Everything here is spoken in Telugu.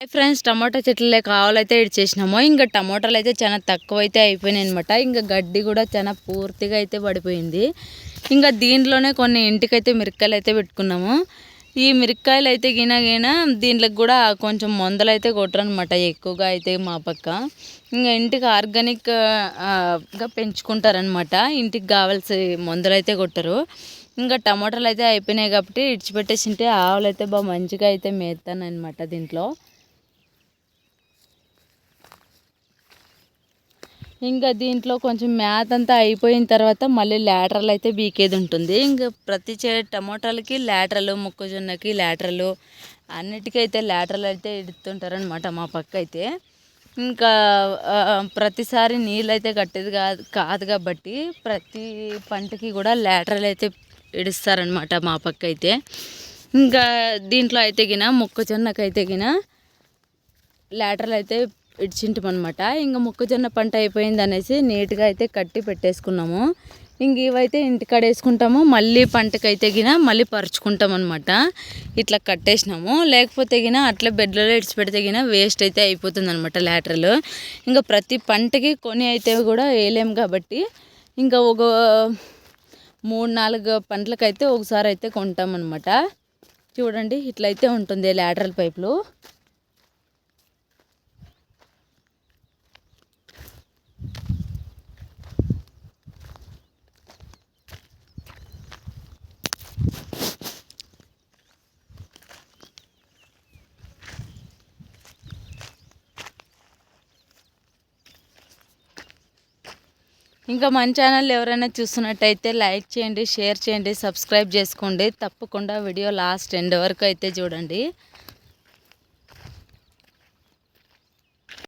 హాయ్ ఫ్రెండ్స్ టమాటా చెట్లే కావాలైతే ఇడిచేసినాము ఇంకా టమాటాలు అయితే చాలా తక్కువ అయితే అయిపోయినాయి అనమాట ఇంకా గడ్డి కూడా చాలా పూర్తిగా అయితే పడిపోయింది. ఇంకా దీంట్లోనే కొన్ని ఇంటికైతే మిరక్కాయలు అయితే పెట్టుకున్నాము. ఈ మిరక్కాయలు అయితే గిన గిన దీంట్లోకి కూడా కొంచెం మందులు అయితే కొట్టరనమాట ఎక్కువగా అయితే మా పక్క. ఇంకా ఇంటికి ఆర్గానిక్గా పెంచుకుంటారనమాట ఇంటికి కావాల్సి మందులు అయితే కొట్టరు. ఇంకా టమాటాలు అయితే అయిపోయినాయి కాబట్టి ఇడిచిపెట్టేసింటే ఆవులు అయితే బాగా మంచిగా అయితే మేస్తాను అనమాట దీంట్లో. ఇంకా దీంట్లో కొంచెం మ్యాత్ అంతా అయిపోయిన తర్వాత మళ్ళీ ల్యాటరల్ అయితే బీకేది ఉంటుంది. ఇంకా ప్రతి చే టమోటాలకి ల్యాటరలు మొక్కజొన్నకి ల్యాటరలు అన్నిటికైతే లాటరల్ అయితే ఇడుతుంటారనమాట మా పక్క అయితే ఇంకా ప్రతిసారి నీళ్ళు అయితే కట్టేది కాదు కాదు కాబట్టి ప్రతి పంటకి కూడా ల్యాటరల్ అయితే ఇడుస్తారనమాట మా పక్క అయితే ఇంకా దీంట్లో అయితే గిన మొక్కజొన్నకైతే గిన ల్యాటరల్ అయితే ఇడిచింటామన్నమాట. ఇంకా మొక్కజొన్న పంట అయిపోయింది అనేసి నీట్గా అయితే కట్టి పెట్టేసుకున్నాము. ఇంక ఇవైతే ఇంటికాడ వేసుకుంటాము మళ్ళీ పంటకైతే గిన మళ్ళీ పరుచుకుంటాం అనమాట ఇట్లా కట్టేసినాము. లేకపోతే గిన అట్లా బెడ్లలో ఇడిచిపెడితే గిన వేస్ట్ అయితే అయిపోతుంది అనమాట ల్యాటర్లు ఇంకా ప్రతి పంటకి కొని అయితే కూడా వేయలేము కాబట్టి ఇంకా ఒక మూడు నాలుగు పంటలకైతే ఒకసారి అయితే కొంటామన్నమాట. చూడండి ఇట్లయితే ఉంటుంది ల్యాటరల్ పైపులు. ఇంకా మన ఛానల్ ఎవరైనా చూస్తున్నట్టయితే లైక్ చేయండి షేర్ చేయండి సబ్స్క్రైబ్ చేసుకోండి. తప్పకుండా వీడియో లాస్ట్ ఎండ్ వరకు అయితే చూడండి.